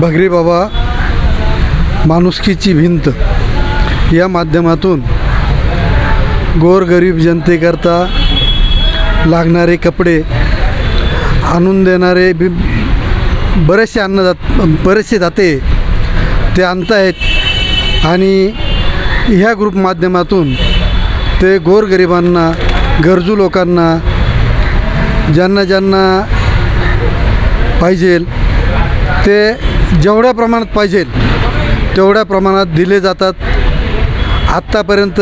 भगरी बाबा माणुसकीची भिंत. या माध्यमातून गोरगरीब जनतेकरता लागणारे कपडे आणून देणारे बी बरेचसे अन्नदात बरेचसे दाते ते आणतायत आणि ह्या ग्रुप माध्यमातून ते गोरगरिबांना गरजू लोकांना ज्यांना ज्यांना पाहिजेल ते जेवढ्या प्रमाणात पाहिजे तेवढ्या प्रमाणात दिले जातात. आत्तापर्यंत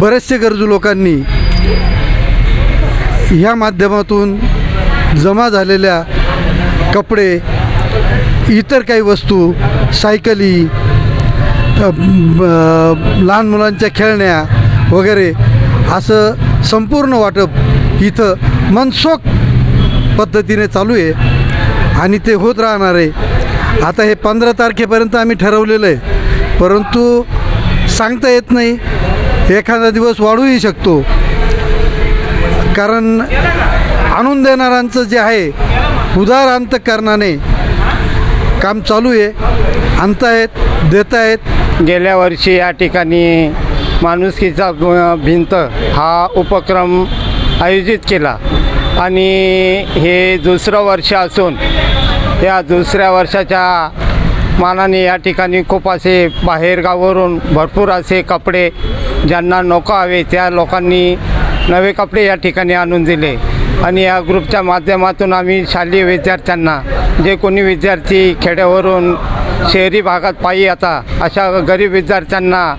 बरेचसे गरजू लोकांनी ह्या माध्यमातून जमा झालेल्या कपडे इतर काही वस्तू सायकली लहान मुलांच्या खेळण्या वगैरे असं संपूर्ण वाटप इथं मनसोख पद्धतीने चालू आहे. आणि ते होत राहणार आहे. आता हे पंधरा तारखेपर्यंत आम्ही ठरवलेलं आहे. परंतु सांगता येत नाही. एखादा दिवस वाढूही शकतो. कारण आणून देणाऱ्यांचं जे आहे उदार अंतकरणाने काम चालू आहे. आणतायत देतायत. गेल्या वर्षी या ठिकाणी माणुसकीचा भिंत हा उपक्रम आयोजित केला. आणि हे दुसरं वर्ष असून या दुसऱ्या वर्षाच्या मानाने या ठिकाणी खूप असे बाहेरगावावरून भरपूर असे कपडे ज्यांना नको हवे त्या लोकांनी नवे कपडे या ठिकाणी आणून दिले. आणि या ग्रुपच्या माध्यमातून आम्ही शालेय विद्यार्थ्यांना जे कोणी विद्यार्थी खेड्यावरून शहरी भागात पायी आता अशा गरीब विद्यार्थ्यांना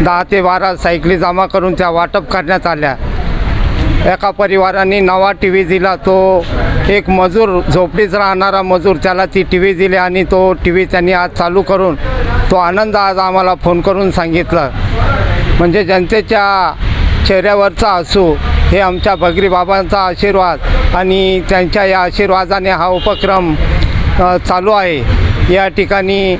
दहा ते बारा सायकली जमा करून त्या वाटप करण्यात आल्या. एका परिवाराने नवा टी व्ही दिला तो एक मजूर झोपडीत राहणारा मजूर त्याला ती टी व्ही दिली आणि तो टी व्ही त्यांनी आज चालू करून तो आनंद आज आम्हाला फोन करून सांगितलं. म्हणजे जनतेच्या चेहऱ्यावरचा हसू हे आमच्या भगरी बाबांचा आशीर्वाद आणि त्यांच्या या आशीर्वादाने हा उपक्रम चालू आहे. या ठिकाणी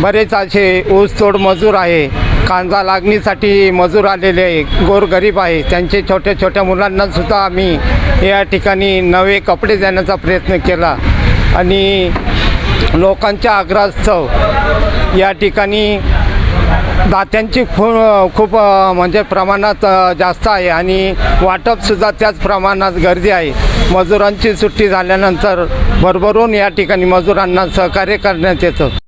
बरेच असे ऊसतोड मजूर आहे. कांदा लागणीसाठी मजूर आलेले आहे गोरगरीब आहे. त्यांचे छोट्या छोट्या मुलांनासुद्धा आम्ही या ठिकाणी नवे कपडे देण्याचा प्रयत्न केला. आणि लोकांच्या आग्रहास्तव या ठिकाणी दात्यांची खूप खूप म्हणजे प्रमाणात जास्त आहे आणि वाटपसुद्धा त्याच प्रमाणात गर्दी आहे. मजुरांची सुट्टी झाल्यानंतर भरभरून या ठिकाणी मजुरांना सहकार्य करण्यात येतं.